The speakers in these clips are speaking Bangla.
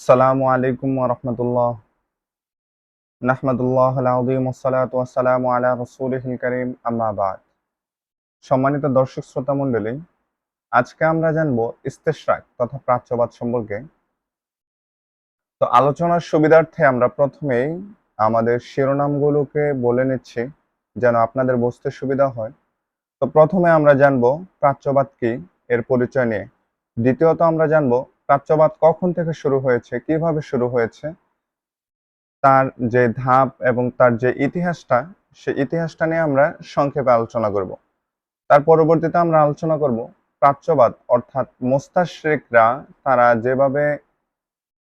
আসসালামু আলাইকুম রহমতুল্লাহ। নাহমাদুল্লাহ আলাউদ্দিম ওসালাতাম আলা রসুলহিল করিম আম্মাবাদ সম্মানিত দর্শক শ্রোতা মণ্ডলী, আজকে আমরা জানব ইস্তেশরাক তথা প্রাচ্যবাদ সম্পর্কে। তো আলোচনার সুবিধার্থে আমরা প্রথমেই আমাদের শিরোনামগুলোকে বলে নিচ্ছি, যেন আপনাদের বুঝতে সুবিধা হয়। তো প্রথমে আমরা জানব প্রাচ্যবাদ কি, এর পরিচয় নিয়ে। দ্বিতীয়ত আমরা জানব প্রাচ্যবাদ কখন থেকে শুরু হয়েছে, কীভাবে শুরু হয়েছে, তার যে ধাপ এবং তার যে ইতিহাসটা সেই ইতিহাসটা নিয়ে আমরা সংক্ষেপে আলোচনা করব। তার পরবর্তীতে আমরা আলোচনা করব প্রাচ্যবাদ, অর্থাৎ মোস্তাশ্রিকরা তারা যেভাবে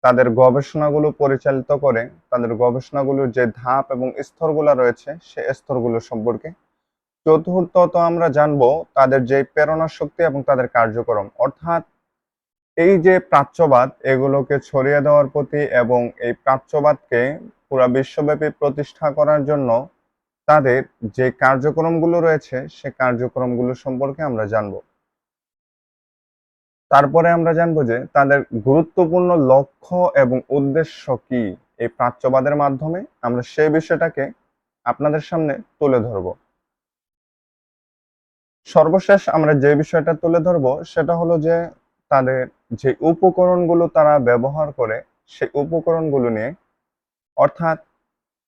তাদের গবেষণাগুলো পরিচালিত করে, তাদের গবেষণাগুলোর যে ধাপ এবং স্তরগুলো রয়েছে, সে স্তরগুলো সম্পর্কে। চতুর্থত আমরা জানব তাদের যে প্রেরণা শক্তি এবং তাদের কার্যক্রম। অর্থাৎ এই যে প্রাচ্যবাদ, এগুলোকে ছড়িয়ে দেওয়ার প্রতি এবং এই প্রাচ্যবাদকে পুরা বিশ্বব্যাপী প্রতিষ্ঠা করার জন্য তাদের যে কার্যক্রমগুলো রয়েছে, সে কার্যক্রমগুলো সম্পর্কে আমরা জানব। তারপরে আমরা জানব যে তাদের গুরুত্বপূর্ণ লক্ষ্য এবং উদ্দেশ্য কি এই প্রাচ্যবাদের মাধ্যমে। আমরা সেই বিষয়টাকে আপনাদের সামনে তুলে ধরব। সর্বশেষ আমরা যে বিষয়টা তুলে ধরব, সেটা হলো যে তাদের যে উপকরণগুলো তারা ব্যবহার করে, সেই উপকরণগুলো নিয়ে অর্থাৎ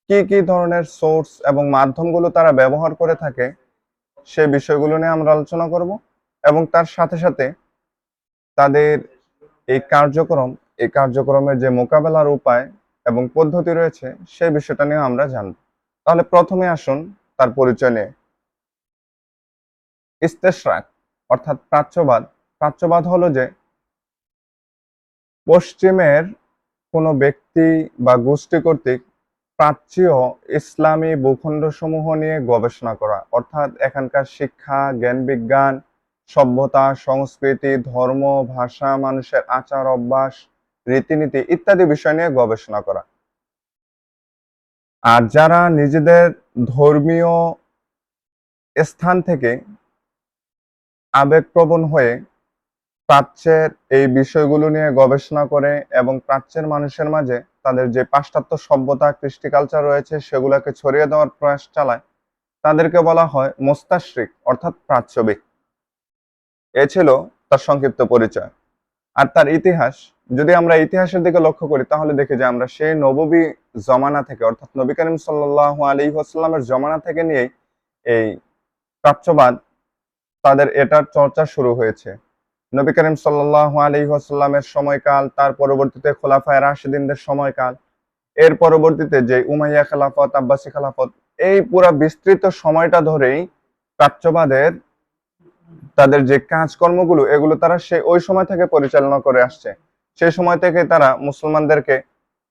কি কি ধরনের সোর্স এবং মাধ্যমগুলো তারা ব্যবহার করে থাকে, সে বিষয়গুলো নিয়ে আমরা আলোচনা করব এবং তার সাথে সাথে তাদের এই কার্যক্রম, এই কার্যক্রমের যে মোকাবেলার উপায় এবং পদ্ধতি রয়েছে, সে বিষয়টা নিয়ে আমরা জানব। তাহলে প্রথমে আসুন তার পরিচয় নিয়ে। ইস্তেশরাক অর্থাৎ প্রাচ্যবাদ প্রাচ্যবাদ হলো যে, পশ্চিমের কোনো ব্যক্তি বা গোষ্ঠী কর্তৃক প্রাচ্যীয় ইসলামী ভূখণ্ড সমূহ নিয়ে গবেষণা করা, অর্থাৎ এখানকার শিক্ষা, জ্ঞান বিজ্ঞান, সভ্যতা, সংস্কৃতি, ধর্ম, ভাষা, মানুষের আচার, অভ্যাস, রীতিনীতি ইত্যাদি বিষয় নিয়ে গবেষণা করা। আর যারা নিজেদের ধর্মীয় স্থান থেকে আবেগপ্রবণ হয়ে প্রাচ্যের এই বিষয়গুলো নিয়ে গবেষণা করে এবং প্রাচ্যের মানুষের মাঝে তাদের যে পাশ্চাত্য সভ্যতা কৃষ্টি কালচার রয়েছে, সেগুলোকে ছড়িয়ে দেওয়ার প্রয়াস চালায়, তাদেরকে বলা হয় মোস্তাশ্রিক, অর্থাৎ প্রাচ্যবিক। এ ছিল তার সংক্ষিপ্ত পরিচয়। আর তার ইতিহাস, যদি আমরা ইতিহাসের দিকে লক্ষ্য করি, তাহলে দেখি যে আমরা সেই নববী জমানা থেকে, অর্থাৎ নবী করিম সাল্লাহ আলী আসসালামের জমানা থেকে নিয়েই এই প্রাচ্যবাদ তাদের এটার চর্চা শুরু হয়েছে। নবী করিম সাল্লাহ আলী আসাল্লামের সময়কাল, তার পরবর্তীতে খোলাফায় রাশিদিনদের সময়কাল, এর পরবর্তীতে যে উমাইয়া খেলাফত, আব্বাসী খেলাফত, এই পুরা বিস্তৃত সময়টা ধরেই প্রাচ্যবাদের তাদের যে কাজকর্মগুলো, এগুলো তারা সে, ওই সময় থেকে পরিচালনা করে আসছে। সেই সময় থেকে তারা মুসলমানদেরকে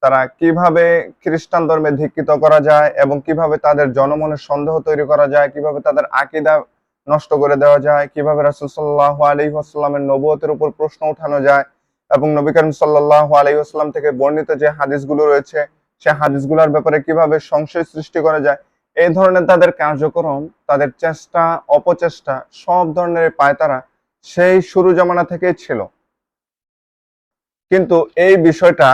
তারা কীভাবে খ্রিস্টান ধর্মে ধিক্ষিত করা যায় এবং কীভাবে তাদের জনমনের সন্দেহ তৈরি করা যায়, কীভাবে তাদের আকিদা নষ্ট করে দেওয়া যায়, কীভাবে রাসুল সাল্লাহ আলী আসসালামের নবতের উপর প্রশ্ন উঠানো যায় এবং নবী করিম সাল্লাহ আলী আসসালাম থেকে বর্ণিত যে হাদিসগুলো রয়েছে, সে হাদিসগুলোর ব্যাপারে কীভাবে সংশয় সৃষ্টি করা যায়, এই ধরনের তাদের কার্যক্রম, তাদের চেষ্টা, অপচেষ্টা, সব ধরনের পায়তারা সেই শুরু জমানা থেকেই ছিল। কিন্তু এই বিষয়টা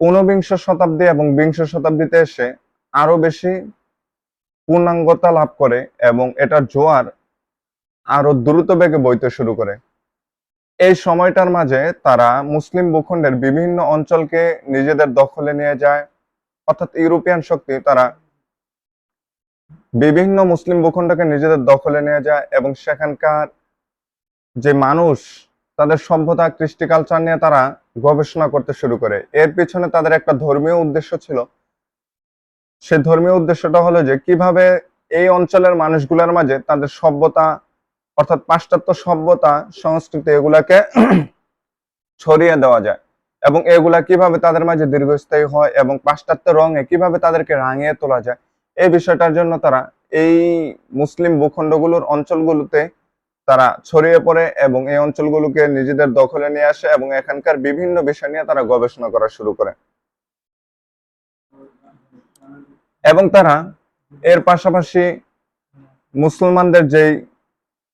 ঊনবিংশ শতাব্দী এবং বিংশ শতাব্দীতে এসে আরও বেশি পূর্ণাঙ্গতা লাভ করে এবং এটার জোয়ার আরও দ্রুত বেগে বইতে শুরু করে। এই সময়টার মাঝে তারা মুসলিম ভূখণ্ডের বিভিন্ন অঞ্চলকে নিজেদের দখলে নিয়ে যায়। অর্থাৎ ইউরোপিয়ান শক্তি তারা বিভিন্ন মুসলিম ভূখণ্ডকে নিজেদের দখলে নিয়ে যায় এবং সেখানকার যে মানুষ, তাদের সভ্যতা কৃষ্টি কালচার নিয়ে তারা গবেষণা করতে শুরু করে। এর পিছনে তাদের একটা ধর্মীয় উদ্দেশ্য ছিল সে ধর্মীয় উদ্দেশ্যটা হলো যে কীভাবে এই অঞ্চলের মানুষগুলোর মাঝে তাদের সভ্যতা, অর্থাৎ পাশ্চাত্য সভ্যতা, সংস্কৃতি এগুলাকে ছড়িয়ে দেওয়া যায় এবং এগুলা কীভাবে তাদের মাঝে দীর্ঘস্থায়ী হয় এবং পাশ্চাত্য রঙে কীভাবে তাদেরকে রাঙিয়ে তোলা যায়, এই বিষয়টার জন্য তারা এই মুসলিম ভূখণ্ডগুলোর অঞ্চলগুলোতে তারা ছড়িয়ে পড়ে এবং এই অঞ্চলগুলোকে নিজেদের দখলে নিয়ে আসে এবং এখানকার বিভিন্ন বিষয় নিয়ে তারা গবেষণা করা শুরু করে। এবং তারা এর পাশাপাশি মুসলমানদের যেই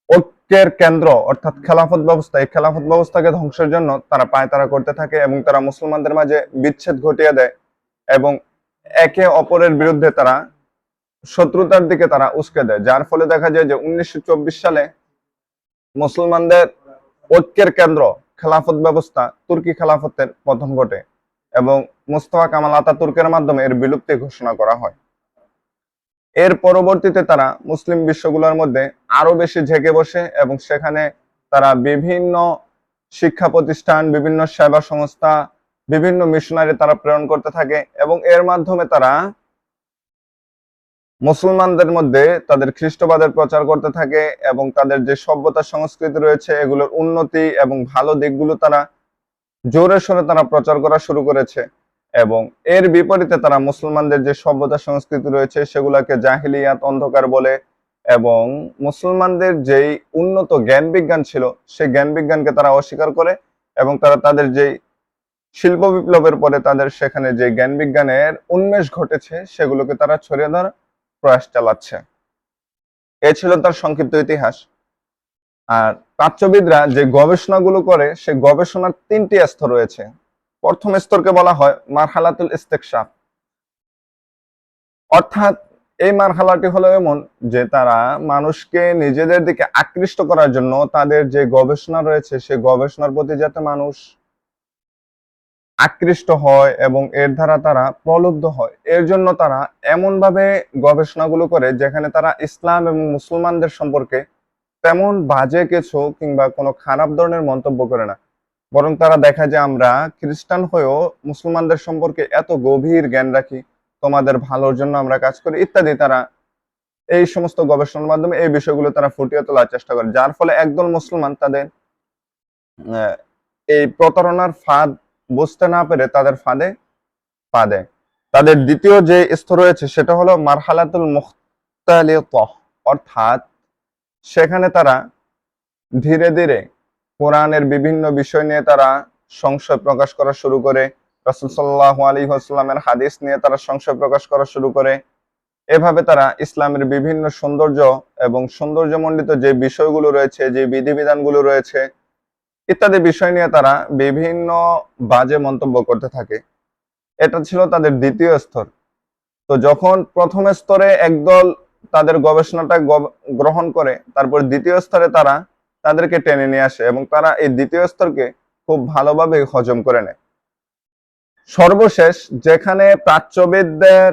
ঐক্যের কেন্দ্র, অর্থাৎ খেলাফত ব্যবস্থা, এই খেলাফত ব্যবস্থাকে ধ্বংসের জন্য তারা পায়তারা করতে থাকে এবং তারা মুসলমানদের মাঝে বিচ্ছেদ ঘটিয়ে দেয় এবং একে অপরের বিরুদ্ধে তারা শত্রুতার দিকে তারা উস্কে দেয়। যার ফলে দেখা যায় যে উনিশশো চব্বিশ সালে মুসলমানদের ঐক্যের কেন্দ্র, খেলাফত ব্যবস্থা তুর্কি খেলাফতের পতন ঘটে। এবং মুস্তফা কামাল আতাতুর্কের মাধ্যমে এর বিলুপ্তি ঘোষণা করা হয়। এর পরবর্তীতে তারা মুসলিম বিশ্বগুলোর মধ্যে আরও বেশি ঝেঁকে বসে এবং সেখানে তারা বিভিন্ন শিক্ষা প্রতিষ্ঠান, বিভিন্ন সেবা সংস্থা, বিভিন্ন মিশনারি তারা প্রেরণ করতে থাকে এবং এর মাধ্যমে তারা মুসলমানদের মধ্যে তাদের খ্রিস্টবাদের প্রচার করতে থাকে এবং তাদের যে সভ্যতা সংস্কৃতি রয়েছে, এগুলোর উন্নতি এবং ভালো দিকগুলো তারা জোরে সোরে তারা প্রচার করা শুরু করেছে এবং এর বিপরীতে তারা মুসলমানদের যে সভ্যতা সংস্কৃতি রয়েছে সেগুলোকে জাহিলিয়াত অন্ধকার বলে এবং মুসলমানদের যেই উন্নত জ্ঞান বিজ্ঞান ছিল, সেই জ্ঞান বিজ্ঞানকে তারা অস্বীকার করে এবং তারা তাদের যেই শিল্প বিপ্লবের পরে তাদের সেখানে যে জ্ঞান বিজ্ঞানের উন্মেষ ঘটেছে সেগুলোকে তারা ছড়িয়ে দেওয়ার প্রয়াস চালাচ্ছে। এ ছিল তার সংক্ষিপ্ত ইতিহাস। আর প্রাচ্যবিদরা যে গবেষণাগুলো করে, সে গবেষণার তিনটি স্তর রয়েছে। প্রথম স্তরকে বলা হয় মারহালাতুল ইস্তেকশাফ। অর্থাৎ এই মারহালাটি হলো এমন যে তারা মানুষকে নিজেদের দিকে আকৃষ্ট করার জন্য তাদের যে গবেষণা রয়েছে, সে গবেষণার প্রতি যাতে মানুষ আকৃষ্ট হয় এবং এর দ্বারা তারা প্রলুব্ধ হয়। এর জন্য তারা এমনভাবে গবেষণাগুলো করে যেখানে তারা ইসলাম এবং মুসলমানদের সম্পর্কে তেমন বাজে কিছু কিংবা কোনো খারাপ ধরনের মন্তব্য করে না। বরং তারা দেখা যায় আমরা খ্রিস্টান হয়েও মুসলমানদের সম্পর্কে এত গভীর জ্ঞান রাখি, তোমাদের ভালোর জন্য আমরা কাজ করি ইত্যাদি। তারা এই সমস্ত গবেষণার মাধ্যমে এই বিষয়গুলো তারা ফুটিয়ে তোলার চেষ্টা করে, যার ফলে একদল মুসলমান তাদের এই প্রতারণার ফাঁদ বুঝতে না পেরে তাদের ফাঁদে পা দেয়। তাদের দ্বিতীয় যে স্তর রয়েছে সেটা হলো মারহালাতুল মুখতালিত অর্থাৎ সেখানে তারা ধীরে ধীরে কোরআনের বিভিন্ন বিষয় নিয়ে তারা সংশয় প্রকাশ করা শুরু করে। রাসূল সাল্লাল্লাহু আলাইহি ওয়াসাল্লামের হাদিস নিয়ে তারা সংশয় প্রকাশ করা শুরু করে। এভাবে তারা ইসলামের বিভিন্ন সৌন্দর্য এবং সৌন্দর্যমণ্ডিত যে বিষয়গুলো রয়েছে, যে বিধিবিধানগুলো রয়েছে ইত্যাদি বিষয় নিয়ে তারা বিভিন্ন বাজে মন্তব্য করতে থাকে। এটা ছিল তাদের দ্বিতীয় স্তর। তো যখন প্রথম স্তরে একদল তাদের গবেষণাটা গ্রহণ করে, তারপর দ্বিতীয় স্তরে তারা তাদেরকে টেনে নিয়ে আসে এবং তারা এই দ্বিতীয় স্তরকে খুব ভালোভাবে হজম করে নেয়। সর্বশেষ, যেখানে প্রাচ্যবিদদের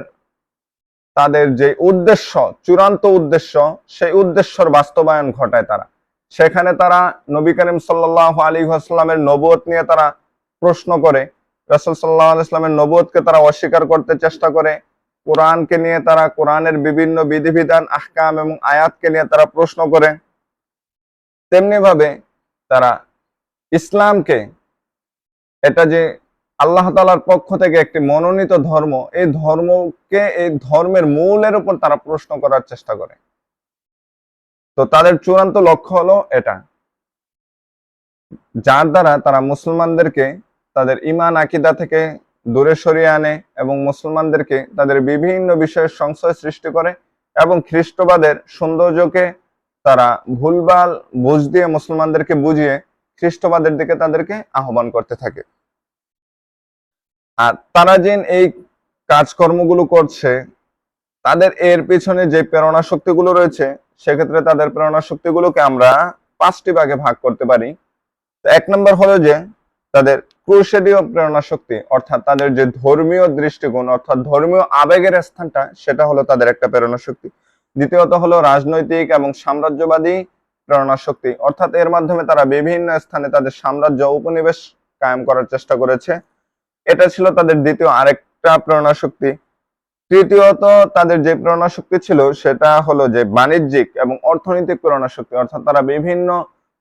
তাদের যে উদ্দেশ্য, চূড়ান্ত উদ্দেশ্য, সেই উদ্দেশ্যর বাস্তবায়ন ঘটায় তারা। সেখানে তারা নবী করিম সাল্লাহ আলী আসলামের নবুয়ত নিয়ে তারা প্রশ্ন করে, রসুল সাল্লাহ আলাইস্লামের নবুয়তকে তারা অস্বীকার করতে চেষ্টা করে কোরআনকে নিয়ে তারা কোরআনের বিভিন্ন বিধিবিধান, আহকাম এবং আয়াতকে নিয়ে তারা প্রশ্ন করে। তেমনি ভাবে তারা ইসলামকে, এটা যে আল্লাহ তালার পক্ষ থেকে একটি মনোনীত ধর্ম, এই ধর্মকে, এই ধর্মের মূলের উপর তারা প্রশ্ন করার চেষ্টা করে। তো তাদের চূড়ান্ত লক্ষ্য হলো এটা। যার দ্বারা তারা মুসলমানদেরকে তাদের ইমান আকিদা থেকে দূরে সরিয়ে আনে এবং মুসলমানদেরকে তাদের বিভিন্ন বিষয়ের সংশয় সৃষ্টি করে এবং খ্রিস্টবাদের সৌন্দর্যকে তারা ভুলভাল বুঝ দিয়ে মুসলমানদেরকে বুঝিয়ে খ্রিস্টবাদের দিকে তাদেরকে আহ্বান করতে থাকে। আর তারা যে এই কাজকর্মগুলো করছে, তাদের এর পিছনে যে প্রেরণা শক্তিগুলো রয়েছে, সেক্ষেত্রে তাদের প্রেরণা শক্তিগুলোকে আমরা পাঁচটি ভাগে ভাগ করতে পারি। এক নম্বর হলো যে, তাদের ক্রুশেডীয় প্রেরণা শক্তি, অর্থাৎ তাদের যে ধর্মীয় দৃষ্টিকোণ, অর্থাৎ ধর্মীয় আবেগের স্থানটা, সেটা হলো তাদের একটা প্রেরণা শক্তি। দ্বিতীয়ত হলো রাজনৈতিক এবং সাম্রাজ্যবাদী প্রেরণা শক্তি, অর্থাৎ এর মাধ্যমে তারা বিভিন্ন স্থানে তাদের সাম্রাজ্য উপনিবেশ কায়েম করার চেষ্টা করেছে। এটা ছিল তাদের দ্বিতীয় আরেকটা প্রেরণা শক্তি। তৃতীয়ত তাদের যে প্রেরণা শক্তি ছিল, সেটা হলো যে বাণিজ্যিক এবং অর্থনৈতিক প্রেরণা শক্তি, অর্থাৎ তারা বিভিন্ন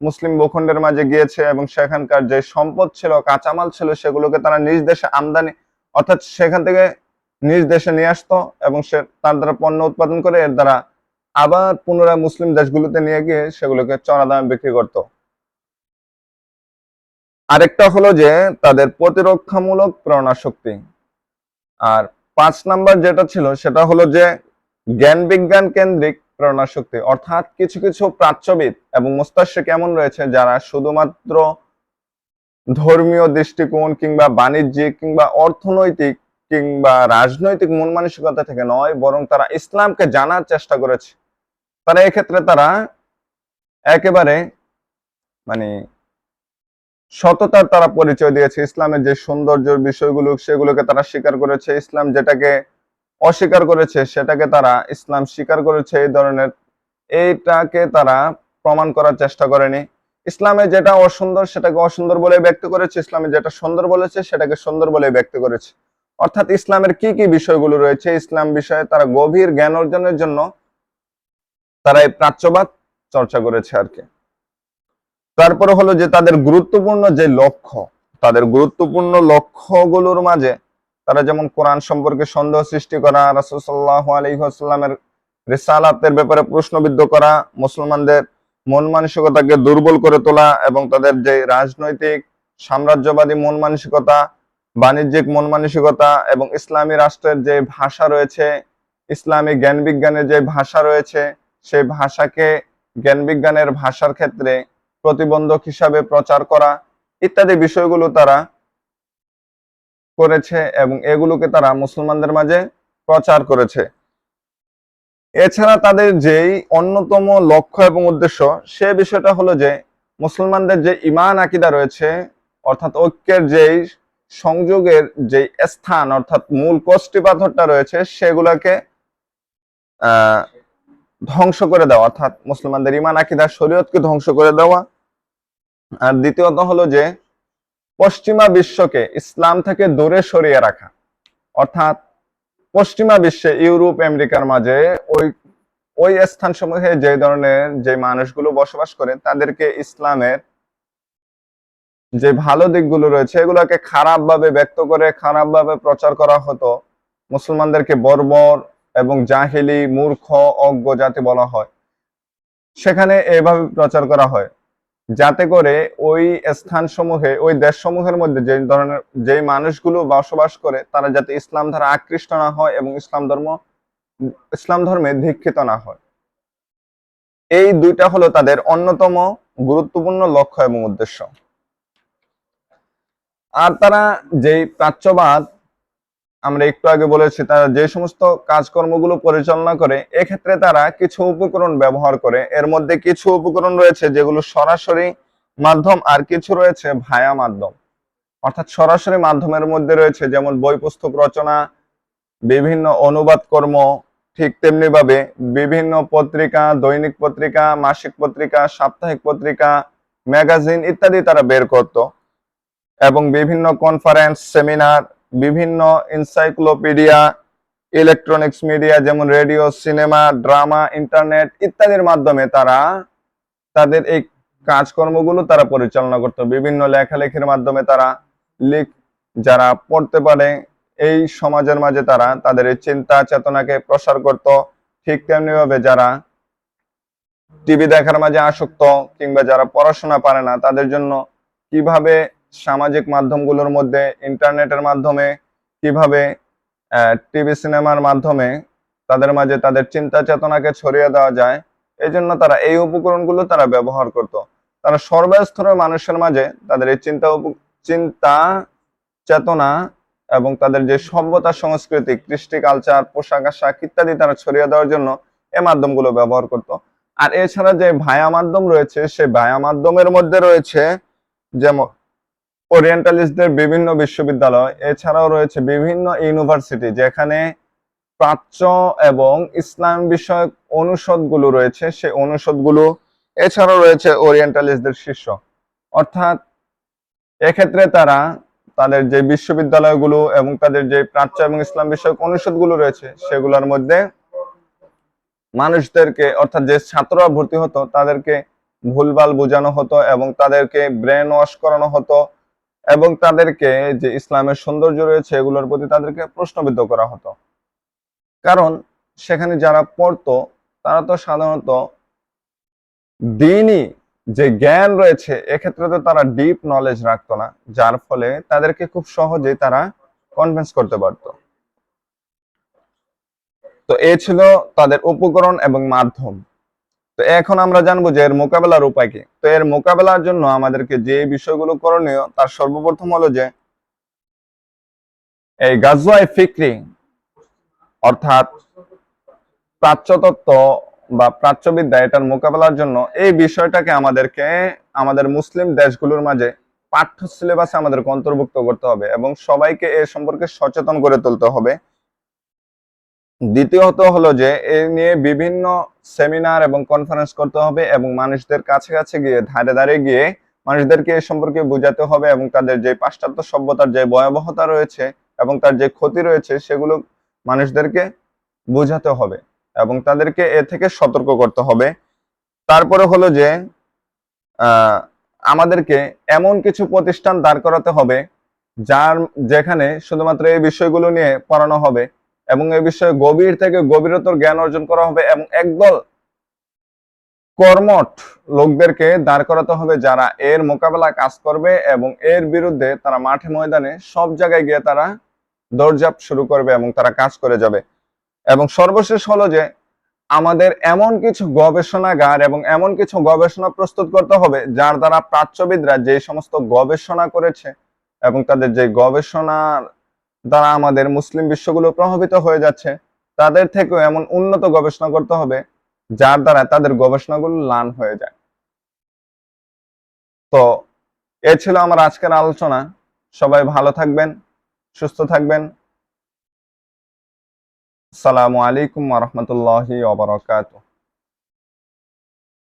মুসলিম ভূখণ্ডের মাঝে গিয়েছে এবং সেখানকার যে সম্পদ ছিল, কাঁচামাল ছিল, সেগুলোকে তারা নিজ দেশে আমদানি, অর্থাৎ সেখান থেকে নিজ দেশে নিয়ে আসতো এবং সে তার দ্বারা পণ্য উৎপাদন করে, এর দ্বারা আবার পুনরায় মুসলিম দেশগুলোতে নিয়ে গিয়ে সেগুলোকে চড়া দামে বিক্রি করত। আরেকটা হলো যে তাদের প্রতিরক্ষামূলক প্রেরণা শক্তি আর পাঁচ নাম্বার যেটা ছিল, সেটা হলো যে জ্ঞান বিজ্ঞান কেন্দ্রিক প্রেরণা শক্তি। অর্থাৎ কিছু কিছু প্রাচ্যবিদ এবং মুস্তাশিক কেমন রয়েছে যারা শুধুমাত্র ধর্মীয় দৃষ্টিকোণ কিংবা বাণিজ্যিক কিংবা অর্থনৈতিক কিংবা রাজনৈতিক মন মানসিকতা থেকে নয়, বরং তারা ইসলামকে জানার চেষ্টা করেছে। তারা এক্ষেত্রে তারা একেবারে মানে সততার তারা পরিচয় দিয়েছে। ইসলামের যে সৌন্দর্যের বিষয়গুলো, সেগুলোকে তারা স্বীকার করেছে। ইসলাম যেটাকে অস্বীকার করেছে, সেটাকে তারা ইসলাম স্বীকার করেছে এই ধরনের। এইটাকে তারা প্রমাণ করার চেষ্টা করেনি। ইসলামে যেটা অসুন্দর, সেটাকে অসুন্দর বলে ব্যক্ত করেছে। ইসলামে যেটা সুন্দর বলেছে, সেটাকে সুন্দর বলে ব্যক্ত করেছে। অর্থাৎ ইসলামের কি কি বিষয়গুলো রয়েছে, ইসলাম বিষয়ে তারা গভীর জ্ঞান অর্জনের জন্য তারা এই প্রাচ্যবাদ চর্চা করেছে আর কি। তারপরে হলো যে তাদের গুরুত্বপূর্ণ যে লক্ষ্য, তাদের গুরুত্বপূর্ণ লক্ষ্যগুলোর মাঝে তারা যেমন কোরআন সম্পর্কে সন্দেহ সৃষ্টি করা রাসূলুল্লাহ আলাইহাল্লামের রিসালাতের ব্যাপারে প্রশ্নবিদ্ধ করা, মুসলমানদের মন মানসিকতাকে দুর্বল করে তোলা এবং তাদের যে রাজনৈতিক সাম্রাজ্যবাদী মন মানসিকতা, বাণিজ্যিক মন মানসিকতা এবং ইসলামী রাষ্ট্রের যে ভাষা রয়েছে, ইসলামী জ্ঞান বিজ্ঞানের যে ভাষা রয়েছে, সেই ভাষাকে জ্ঞান বিজ্ঞানের ভাষার ক্ষেত্রে প্রতিবন্ধক হিসাবে প্রচার করা ইত্যাদি বিষয়গুলো তারা করেছে এবং এগুলোকে তারা মুসলমানদের মাঝে প্রচার করেছে। এছাড়া তাদের যেই অন্যতম লক্ষ্য এবং উদ্দেশ্য, সে বিষয়টা হলো যে, মুসলমানদের যে ইমান আকিদা রয়েছে, অর্থাৎ ঐক্যের যেই সংযোগের যে স্থান, অর্থাৎ মূল কষ্টি পাথরটা রয়েছে, সেগুলাকে ধ্বংস করে দেওয়া, অর্থাৎ মুসলমানদের ইমান আকিদা শরীয়তকে ধ্বংস করে দেওয়া। আর দ্বিতীয়ত হলো যে পশ্চিমা বিশ্বকে ইসলাম থেকে দূরে সরিয়ে রাখা। অর্থাৎ পশ্চিমা বিশ্বে ইউরোপ, আমেরিকার মাঝে ওই ওই স্থান সমূহে যে ধরনের যে মানুষগুলো বসবাস করে, তাদেরকে ইসলামের যে ভালো দিকগুলো রয়েছে, এগুলোকে খারাপ ভাবে ব্যক্ত করে খারাপ ভাবে প্রচার করা হতো। মুসলমানদেরকে বর্বর এবং জাহিলি, মূর্খ, অজ্ঞ জাতি বলা হয়। সেখানে এভাবে প্রচার করা হয়। যাতে করে ওই স্থানসমূহে, ওই দেশসমূহের মধ্যে যে ধরনের যে মানুষগুলো বসবাস করে, তারা যাতে ইসলাম ধারা আকৃষ্ট না হয় এবং ইসলাম ধর্ম, ইসলাম ধর্মে দীক্ষিত না হয়। এই দুইটা হলো তাদের অন্যতম গুরুত্বপূর্ণ লক্ষ্য এবং উদ্দেশ্য। আর তারা যেই প্রাচ্যবাদ আমরা একটু আগে বলেছি, তারা যে সমস্ত কাজকর্মগুলো পরিচালনা করে, এক্ষেত্রে তারা কিছু উপকরণ ব্যবহার করে। এর মধ্যে কিছু উপকরণ রয়েছে যেগুলো সরাসরি মাধ্যম আর কিছু রয়েছে ভায়া মাধ্যম। অর্থাৎ সরাসরি মাধ্যমের মধ্যে রয়েছে যেমন বই পুস্তক রচনা, বিভিন্ন অনুবাদ কর্ম ঠিক তেমনি ভাবে বিভিন্ন পত্রিকা, দৈনিক পত্রিকা, মাসিক পত্রিকা, সাপ্তাহিক পত্রিকা, ম্যাগাজিন ইত্যাদি তারা বের করত। এবং বিভিন্ন কনফারেন্স সেমিনার বিভিন্ন এনসাইক্লোপিডিয়া ইলেকট্রনিক্স মিডিয়া যেমন রেডিও সিনেমা ড্রামা ইন্টারনেট ইত্যাদির মাধ্যমে তারা তাদের এই কাজকর্মগুলো তারা পরিচালনা করত। বিভিন্ন লেখালেখির মাধ্যমে তারা লিখ, যারা পড়তে পারে, এই সমাজের মাঝে তারা তাদের এই চিন্তা চেতনাকে প্রসার করত। ঠিক তেমনিভাবে যারা টিভি দেখার মাঝে আসক্ত কিংবা যারা পড়াশোনা পারে না, তাদের জন্য কীভাবে সামাজিক মাধ্যমগুলোর মধ্যে, ইন্টারনেটের মাধ্যমে, কীভাবে টিভি সিনেমার মাধ্যমে তাদের মাঝে তাদের চিন্তা চেতনাকে ছড়িয়ে দেওয়া যায়, এই জন্য তারা এই উপকরণগুলো তারা ব্যবহার করত। তারা সর্বস্তরের মানুষের মাঝে তাদের এই চিন্তা চিন্তা চেতনা এবং তাদের যে সভ্যতা, সংস্কৃতি, কৃষ্টি কালচার পোশাক আশাক ইত্যাদি তারা ছড়িয়ে দেওয়ার জন্য এই মাধ্যমগুলো ব্যবহার করত। আর এছাড়া যে ভায়া মাধ্যম রয়েছে সেই ভায়া মাধ্যমের মধ্যে রয়েছে যেমন ওরিয়েন্টালিস্টদের বিভিন্ন বিশ্ববিদ্যালয়, এছাড়াও রয়েছে বিভিন্ন ইউনিভার্সিটি যেখানে প্রাচ্য এবং ইসলাম বিষয়ক অনুষদগুলো রয়েছে, সেই অনুষদগুলো, এছাড়াও রয়েছে ওরিয়েন্টালিস্টদের শীর্ষ। অর্থাৎ এক্ষেত্রে তারা তাদের যে বিশ্ববিদ্যালয়গুলো এবং তাদের যে প্রাচ্য এবং ইসলাম বিষয়ক অনুষদগুলো রয়েছে, সেগুলোর মধ্যে মানুষদেরকে, অর্থাৎ যে ছাত্ররা ভর্তি হতো, তাদেরকে ভুলভাল বোঝানো হতো এবং তাদেরকে ব্রেন ওয়াশ করানো হতো। এবং তাদেরকে যে ইসলামের সৌন্দর্য রয়েছে এগুলোর প্রতি তাদেরকে প্রশ্নবিদ্ধ করা হতো। কারণ সেখানে যারা পড়তো, তারা তো সাধারণত দিনই যে জ্ঞান রয়েছে, এক্ষেত্রে তো তারা ডিপ নলেজ রাখতো না, যার ফলে তাদেরকে খুব সহজেই তারা কনভিন্স করতে পারত। তো এ ছিল তাদের উপকরণ এবং মাধ্যম। তো এখন আমরা জানব যে এর মোকাবেলার উপায় কি? তো এর মোকাবেলার জন্য আমাদেরকে যে বিষয়গুলো করণীয়, তার সর্বপ্রথম হলো যে এই গাজওয়াই ফিক্রি, অর্থাৎ প্রাচ্যতত্ত্ব বা প্রাচ্যবিদ্যা, এটার মোকাবেলার জন্য এই বিষয়টাকে আমাদেরকে, আমাদের মুসলিম দেশগুলোর মাঝে পাঠ্য সিলেবাসে আমাদেরকে অন্তর্ভুক্ত করতে হবে এবং সবাইকে এ সম্পর্কে সচেতন করে তুলতে হবে। দ্বিতীয়ত হলো যে, এ নিয়ে বিভিন্ন সেমিনার এবং কনফারেন্স করতে হবে এবং মানুষদের কাছে কাছে গিয়ে, ধারে ধারে গিয়ে মানুষদেরকে এ সম্পর্কে বোঝাতে হবে এবং তাদের যে পাশ্চাত্য সভ্যতার যে ভয়াবহতা রয়েছে এবং তার যে ক্ষতি রয়েছে, সেগুলো মানুষদেরকে বোঝাতে হবে এবং তাদেরকে এ থেকে সতর্ক করতে হবে। তারপরে হলো যে আমাদেরকে এমন কিছু প্রতিষ্ঠান দাঁড় করাতে হবে যার যেখানে শুধুমাত্র এই বিষয়গুলো নিয়ে পড়ানো হবে। এবং এই বিষয়ে গভীর থেকে গভীরতর জ্ঞান অর্জন করা হবে এবং একদল কর্মঠ লোকদেরকে দাঁড় করাতে হবে যারা এর মোকাবেলা কাজ করবে এবং এর বিরুদ্ধে তারা মাঠে ময়দানে সব জায়গায় গিয়ে তারা দৌড়ঝাঁপ শুরু করবে এবং তারা কাজ করে যাবে। এবং সর্বশেষ হলো যে আমাদের এমন কিছু গবেষণাগার এবং এমন কিছু গবেষণা প্রস্তুত করতে হবে যার দ্বারা প্রাচ্যবিদরা যে সমস্ত গবেষণা করেছে এবং তাদের যে গবেষণার দ্বারা আমাদের মুসলিম বিশ্বগুলো প্রভাবিত হয়ে যাচ্ছে, তাদের থেকেও এমন উন্নত গবেষণা করতে হবে, যার দ্বারা তাদের গবেষণাগুলো লান হয়ে যায়। তো, এ ছিল আমার আজকের আলোচনা। সবাই ভালো থাকবেন, সুস্থ থাকবেন। আসসালামু আলাইকুম রাহমাতুল্লাহি ওয়া বারাকাতুহু।